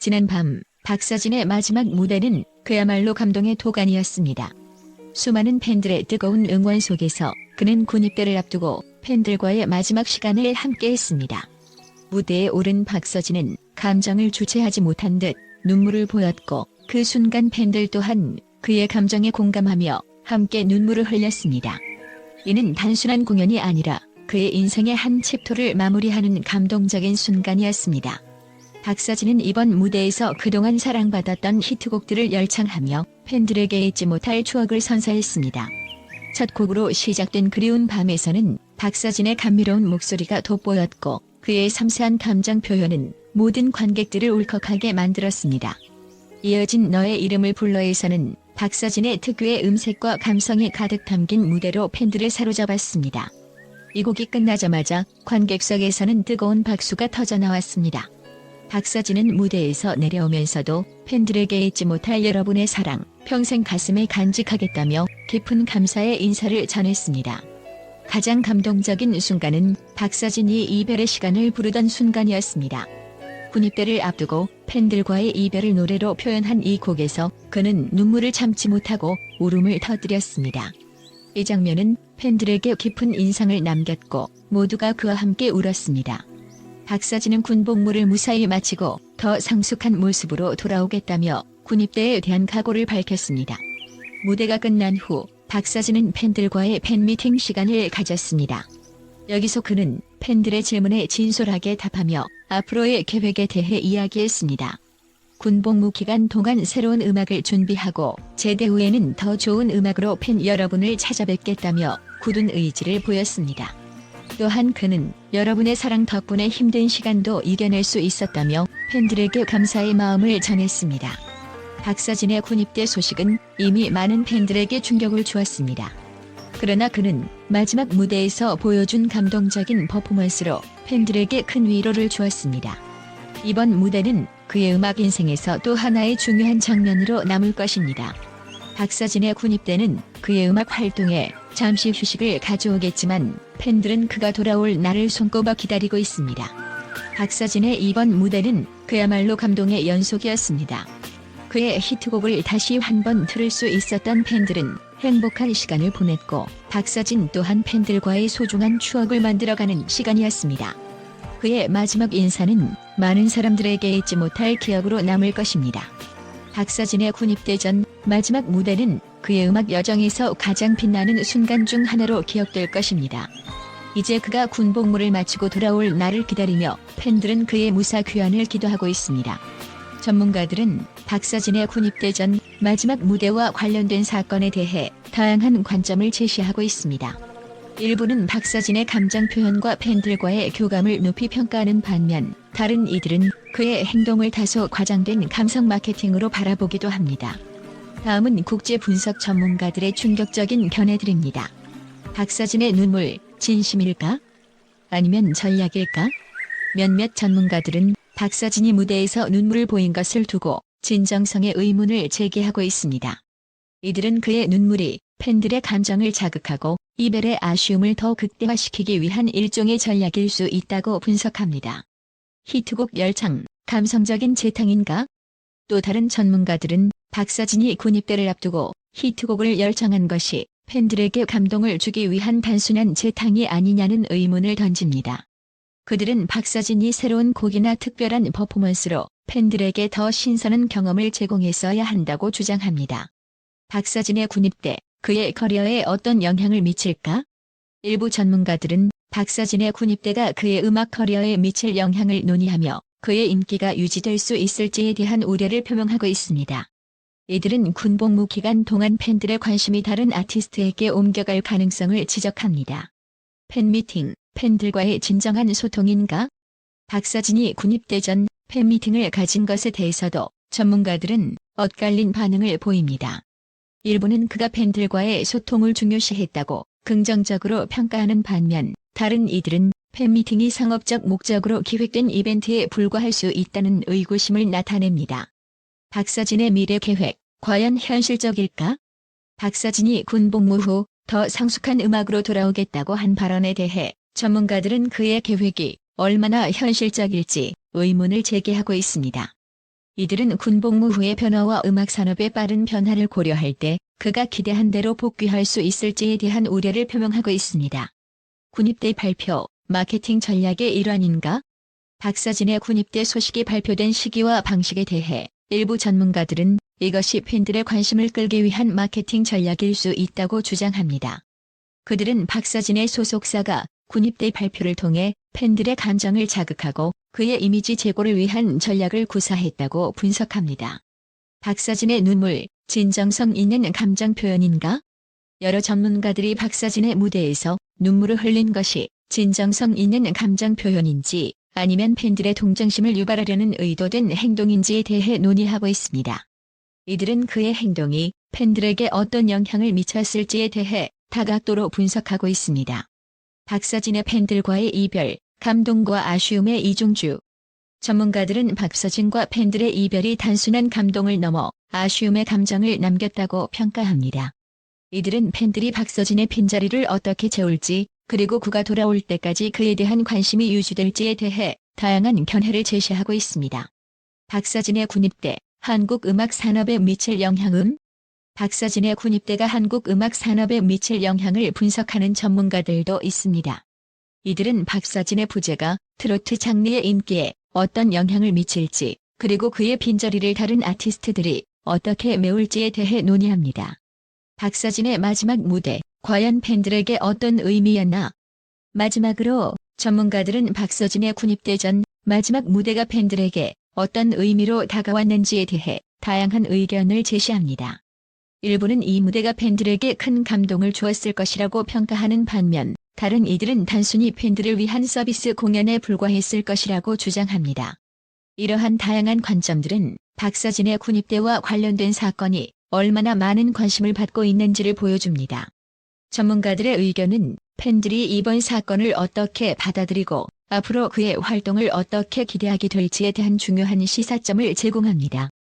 지난 밤 박서진의 마지막 무대는 그야말로 감동의 도가니였습니다. 수많은 팬들의 뜨거운 응원 속에서 그는 군입대를 앞두고 팬들과의 마지막 시간을 함께했습니다. 무대에 오른 박서진은 감정을 주체하지 못한 듯 눈물을 보였고 그 순간 팬들 또한 그의 감정에 공감하며 함께 눈물을 흘렸습니다. 이는 단순한 공연이 아니라 그의 인생의 한 챕터를 마무리하는 감동적인 순간이었습니다. 박서진은 이번 무대에서 그동안 사랑받았던 히트곡들을 열창하며 팬들에게 잊지 못할 추억을 선사했습니다. 첫 곡으로 시작된 그리운 밤에서는 박서진의 감미로운 목소리가 돋보였고 그의 섬세한 감정 표현은 모든 관객들을 울컥하게 만들었습니다. 이어진 너의 이름을 불러에서는 박서진의 특유의 음색과 감성이 가득 담긴 무대로 팬들을 사로잡았습니다. 이 곡이 끝나자마자 관객석에서는 뜨거운 박수가 터져 나왔습니다. 박서진은 무대에서 내려오면서도 팬들에게 잊지 못할 여러분의 사랑, 평생 가슴에 간직하겠다며 깊은 감사의 인사를 전했습니다. 가장 감동적인 순간은 박서진이 이별의 시간을 부르던 순간이었습니다. 군입대를 앞두고 팬들과의 이별을 노래로 표현한 이 곡에서 그는 눈물을 참지 못하고 울음을 터뜨렸습니다. 이 장면은 팬들에게 깊은 인상을 남겼고 모두가 그와 함께 울었습니다. 박서진은 군복무를 무사히 마치고 더 성숙한 모습으로 돌아오겠다며 군입대에 대한 각오를 밝혔습니다. 무대가 끝난 후 박서진은 팬들과의 팬미팅 시간을 가졌습니다. 여기서 그는 팬들의 질문에 진솔하게 답하며 앞으로의 계획에 대해 이야기했습니다. 군복무 기간 동안 새로운 음악을 준비하고 제대 후에는 더 좋은 음악으로 팬 여러분을 찾아뵙겠다며 굳은 의지를 보였습니다. 또한 그는 여러분의 사랑 덕분에 힘든 시간도 이겨낼 수 있었다며 팬들에게 감사의 마음을 전했습니다. 박서진의 군입대 소식은 이미 많은 팬들에게 충격을 주었습니다. 그러나 그는 마지막 무대에서 보여준 감동적인 퍼포먼스로 팬들에게 큰 위로를 주었습니다. 이번 무대는 그의 음악 인생에서 또 하나의 중요한 장면으로 남을 것입니다. 박서진의 군입대는 그의 음악 활동에 잠시 휴식을 가져오겠지만 팬들은 그가 돌아올 날을 손꼽아 기다리고 있습니다. 박서진의 이번 무대는 그야말로 감동의 연속이었습니다. 그의 히트곡을 다시 한 번 들을 수 있었던 팬들은 행복한 시간을 보냈고 박서진 또한 팬들과의 소중한 추억을 만들어가는 시간이었습니다. 그의 마지막 인사는 많은 사람들에게 잊지 못할 기억으로 남을 것입니다. 박서진의 군입대 전 마지막 무대는 그의 음악 여정에서 가장 빛나는 순간 중 하나로 기억될 것입니다. 이제 그가 군복무를 마치고 돌아올 날을 기다리며 팬들은 그의 무사 귀환을 기도하고 있습니다. 전문가들은 박서진의 군입대 전 마지막 무대와 관련된 사건에 대해 다양한 관점을 제시하고 있습니다. 일부는 박서진의 감정 표현과 팬들과의 교감을 높이 평가하는 반면 다른 이들은 그의 행동을 다소 과장된 감성 마케팅으로 바라보기도 합니다. 다음은 국제 분석 전문가들의 충격적인 견해들입니다. 박서진의 눈물, 진심일까? 아니면 전략일까? 몇몇 전문가들은 박서진이 무대에서 눈물을 보인 것을 두고 진정성의 의문을 제기하고 있습니다. 이들은 그의 눈물이 팬들의 감정을 자극하고 이별의 아쉬움을 더 극대화시키기 위한 일종의 전략일 수 있다고 분석합니다. 히트곡 열창, 감성적인 재탕인가? 또 다른 전문가들은 박서진이 군입대를 앞두고 히트곡을 열창한 것이 팬들에게 감동을 주기 위한 단순한 재탕이 아니냐는 의문을 던집니다. 그들은 박서진이 새로운 곡이나 특별한 퍼포먼스로 팬들에게 더 신선한 경험을 제공했어야 한다고 주장합니다. 박서진의 군입대, 그의 커리어에 어떤 영향을 미칠까? 일부 전문가들은 박서진의 군입대가 그의 음악 커리어에 미칠 영향을 논의하며 그의 인기가 유지될 수 있을지에 대한 우려를 표명하고 있습니다. 이들은 군복무 기간 동안 팬들의 관심이 다른 아티스트에게 옮겨갈 가능성을 지적합니다. 팬미팅, 팬들과의 진정한 소통인가? 박서진이 군입대 전 팬미팅을 가진 것에 대해서도 전문가들은 엇갈린 반응을 보입니다. 일부는 그가 팬들과의 소통을 중요시했다고 긍정적으로 평가하는 반면 다른 이들은 팬미팅이 상업적 목적으로 기획된 이벤트에 불과할 수 있다는 의구심을 나타냅니다. 박서진의 미래 계획, 과연 현실적일까? 박서진이 군복무 후 더 성숙한 음악으로 돌아오겠다고 한 발언에 대해 전문가들은 그의 계획이 얼마나 현실적일지 의문을 제기하고 있습니다. 이들은 군복무 후의 변화와 음악 산업의 빠른 변화를 고려할 때 그가 기대한 대로 복귀할 수 있을지에 대한 우려를 표명하고 있습니다. 군입대 발표, 마케팅 전략의 일환인가? 박서진의 군입대 소식이 발표된 시기와 방식에 대해 일부 전문가들은 이것이 팬들의 관심을 끌기 위한 마케팅 전략일 수 있다고 주장합니다. 그들은 박서진의 소속사가 군입대 발표를 통해 팬들의 감정을 자극하고 그의 이미지 제고를 위한 전략을 구사했다고 분석합니다. 박서진의 눈물, 진정성 있는 감정 표현인가? 여러 전문가들이 박서진의 무대에서 눈물을 흘린 것이 진정성 있는 감정 표현인지 아니면 팬들의 동정심을 유발하려는 의도된 행동인지에 대해 논의하고 있습니다. 이들은 그의 행동이 팬들에게 어떤 영향을 미쳤을지에 대해 다각도로 분석하고 있습니다. 박서진의 팬들과의 이별, 감동과 아쉬움의 이중주. 전문가들은 박서진과 팬들의 이별이 단순한 감동을 넘어 아쉬움의 감정을 남겼다고 평가합니다. 이들은 팬들이 박서진의 빈자리를 어떻게 채울지 그리고 그가 돌아올 때까지 그에 대한 관심이 유지될지에 대해 다양한 견해를 제시하고 있습니다. 박서진의 군입대, 한국 음악 산업에 미칠 영향은? 박서진의 군입대가 한국 음악 산업에 미칠 영향을 분석하는 전문가들도 있습니다. 이들은 박서진의 부재가 트로트 장르의 인기에 어떤 영향을 미칠지, 그리고 그의 빈자리를 다른 아티스트들이 어떻게 메울지에 대해 논의합니다. 박서진의 마지막 무대, 과연 팬들에게 어떤 의미였나? 마지막으로 전문가들은 박서진의 군입대 전 마지막 무대가 팬들에게 어떤 의미로 다가왔는지에 대해 다양한 의견을 제시합니다. 일부는 이 무대가 팬들에게 큰 감동을 주었을 것이라고 평가하는 반면 다른 이들은 단순히 팬들을 위한 서비스 공연에 불과했을 것이라고 주장합니다. 이러한 다양한 관점들은 박서진의 군입대와 관련된 사건이 얼마나 많은 관심을 받고 있는지를 보여줍니다. 전문가들의 의견은 팬들이 이번 사건을 어떻게 받아들이고 앞으로 그의 활동을 어떻게 기대하게 될지에 대한 중요한 시사점을 제공합니다.